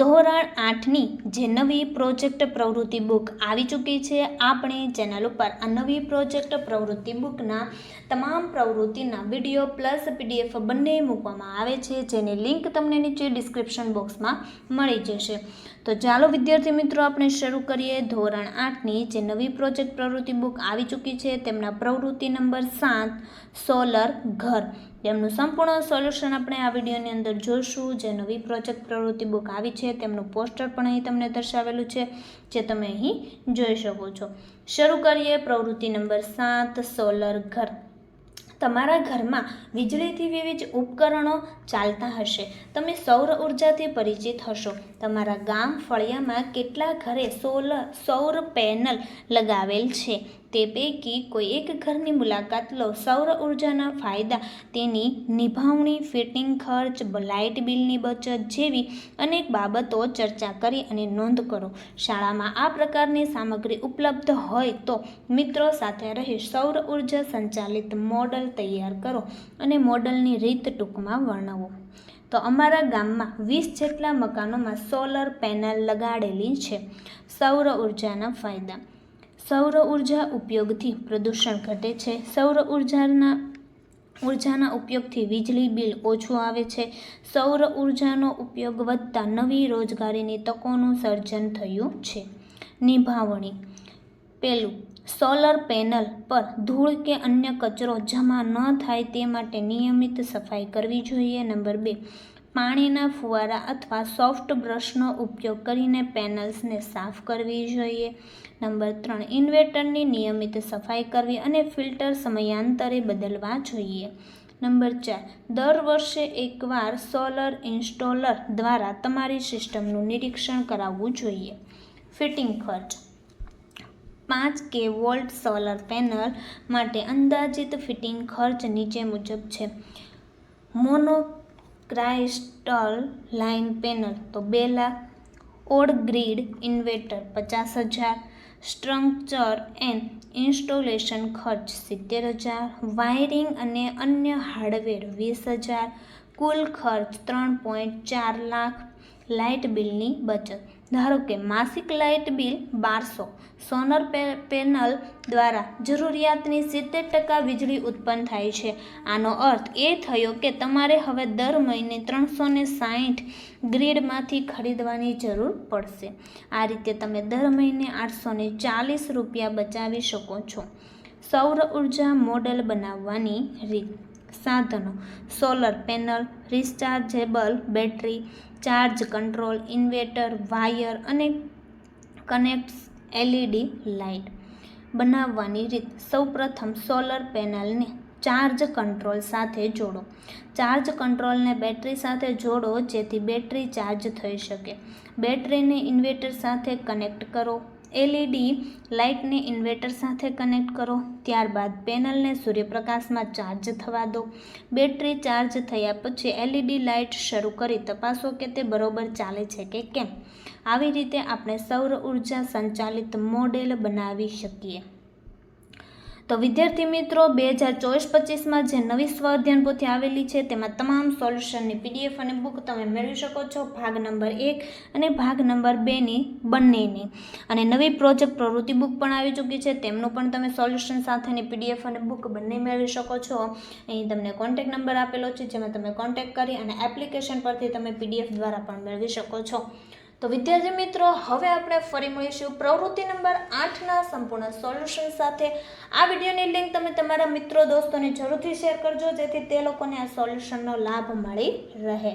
ધોરણ આઠની જે નવી પ્રોજેક્ટ પ્રવૃત્તિ બુક આવી ચૂકી છે, આપણે ચેનલ ઉપર આ નવી પ્રોજેક્ટ પ્રવૃત્તિ બુકના તમામ પ્રવૃત્તિના વીડિયો પ્લસ પીડીએફ બંને મૂકવામાં આવે છે, જેની લિંક તમને નીચે ડિસ્ક્રિપ્શન બોક્સમાં મળી જશે. તો ચાલો વિદ્યાર્થી મિત્રો, આપણે શરૂ કરીએ. ધોરણ આઠની જે નવી પ્રોજેક્ટ પ્રવૃત્તિ બુક આવી ચૂકી છે, તેમના પ્રવૃત્તિ નંબર સાત, સોલર ઘર. તેમનું સંપૂર્ણ સોલ્યુશન આપણે આ વિડીયોની અંદર જોઈશું. જે નવી પ્રોજેક્ટ પ્રવૃત્તિ બુક આવી છે, તેમનું પોસ્ટર પણ અહીં તમને દર્શાવેલું છે, જે તમે અહીં જોઈ શકો છો. શરૂ કરીએ પ્રવૃત્તિ નંબર સાત, સોલર ઘર. તમારા ઘરમાં વીજળીથી વિવિધ ઉપકરણો ચાલતા હશે. તમે સૌર ઉર્જાથી પરિચિત હશો. તમારા ગામ ફળિયામાં કેટલા ઘરે સોલર સૌર પેનલ લગાવેલ છે? તે પૈકી કોઈ એક ઘરની મુલાકાત લો. સૌર ઉર્જાના ફાયદા તેની નિભાવણી, ફિટિંગ ખર્ચ, લાઇટ બિલની બચત જેવી અનેક બાબતો ચર્ચા કરી અને નોંધ કરો. શાળામાં આ પ્રકારની સામગ્રી ઉપલબ્ધ હોય તો મિત્રો સાથે રહી સૌર ઊર્જા સંચાલિત મોડલ તૈયાર કરો અને મોડલની રીત ટૂંકમાં વર્ણવો. તો અમારા ગામમાં વીસ જેટલા મકાનોમાં સોલર પેનલ લગાડેલી છે. સૌર ઉર્જાના ફાયદા. સૌર ઊર્જા ઉપયોગથી પ્રદૂષણ ઘટે છે. સૌર ઉર્જાના ઉર્જાના ઉપયોગથી વીજળી બિલ ઓછું આવે છે. સૌર ઉર્જાનો ઉપયોગ વધતા નવી રોજગારીની તકોનું સર્જન થયું છે. નિભાવણી. પહેલું સોલર પેનલ પર ધૂળ કે અન્ય કચરો જમા ન થાય તે માટે નિયમિત સફાઈ કરવી જોઈએ. નંબર બે, પાણીના ફુવારા અથવા સોફ્ટ બ્રશનો ઉપયોગ કરીને પેનલ્સને સાફ કરવી જોઈએ. નંબર ત્રણ, ઇન્વર્ટરની નિયમિત સફાઈ કરવી અને ફિલ્ટર સમયાંતરે બદલવા જોઈએ. નંબર ચાર, દર વર્ષે એકવાર સોલર ઇન્સ્ટોલર દ્વારા તમારી સિસ્ટમનું નિરીક્ષણ કરાવવું જોઈએ. ફિટિંગ ખર્ચ પાંચ કે વોલ્ટ સોલર પેનલ માટે અંદાજિત ફિટિંગ ખર્ચ નીચે મુજબ છે. મોનો ક્રાઇસ્ટલ લાઇન પેનલ તો બે લાખ ઓડ ગ્રીડ ઇન્વેટર પચાસ હજાર સ્ટ્રક્ચર એન્ડ ઇન્સ્ટોલેશન ખર્ચ સિત્તેર હજાર, વાયરિંગ અને અન્ય હાર્ડવેર વીસ હજાર, કુલ ખર્ચ ત્રણ પોઈન્ટ ચાર લાખ, લાઇટ બિલની બચત ધારો કે માસિક લાઇટ બિલ બારસો સોનર પેનલ દ્વારા જરૂરિયાતની સિત્તેર ટકા વીજળી ઉત્પન્ન થાય છે. આનો અર્થ એ થયો કે તમારે હવે દર મહિને ત્રણસો ને સાહીઠ ગ્રીડમાંથી ખરીદવાની જરૂર પડશે. આ રીતે તમે દર મહિને આઠસો ને ચાલીસ રૂપિયા બચાવી શકો છો. સૌર ઊર્જા મોડેલ બનાવવાની રીત. સાધનો solar panel rechargeable battery charge control inverter wire અને કનેક્ટ્સ એલઈડી લાઇટ બનાવવાની રીત, સૌપ્રથમ સોલર પેનલને ચાર્જ કંટ્રોલ સાથે જોડો. ચાર્જ કંટ્રોલને બેટરી સાથે જોડો, જેથી બેટરી ચાર્જ થઈ શકે. બેટરીને ઇન્વેટર સાથે કનેક્ટ કરો. એલઈડી લાઇટને ઇન્વર્ટર સાથે કનેક્ટ કરો. ત્યારબાદ પેનલને સૂર્યપ્રકાશમાં ચાર્જ થવા દો. બેટરી ચાર્જ થયા પછી એલઈડી લાઇટ શરૂ કરી તપાસો કે તે બરોબર ચાલે છે કે કેમ. આવી રીતે આપણે સૌર ઊર્જા સંચાલિત મોડેલ બનાવી શકીએ. તો વિદ્યાર્થી મિત્રો, બે હજાર ચોવીસ પચીસમાં જે નવી સ્વ અધ્યયન પોથી આવેલી છે, તેમાં તમામ સોલ્યુશનની પીડીએફ અને બુક તમે મેળવી શકો છો, ભાગ નંબર એક અને ભાગ નંબર બેની બંનેની. અને નવી પ્રોજેક્ટ પ્રવૃત્તિ બુક પણ આવી ચૂકી છે, તેમનું પણ તમે સોલ્યુશન સાથેની પીડીએફ અને બુક બંને મેળવી શકો છો. અહીં તમને કોન્ટેક નંબર આપેલો છે, જેમાં તમે કોન્ટેક કરી અને એપ્લિકેશન પરથી તમે પીડીએફ દ્વારા પણ મેળવી શકો છો. તો વિદ્યાર્થી મિત્રો, હવે આપણે ફરી મળીશું પ્રવૃત્તિ નંબર આઠના સંપૂર્ણ સોલ્યુશન સાથે. આ વિડીયોની લિંક તમે તમારા મિત્રો, દોસ્તોને જરૂરથી શેર કરજો, જેથી તે લોકોને આ સોલ્યુશનનો લાભ મળી રહે.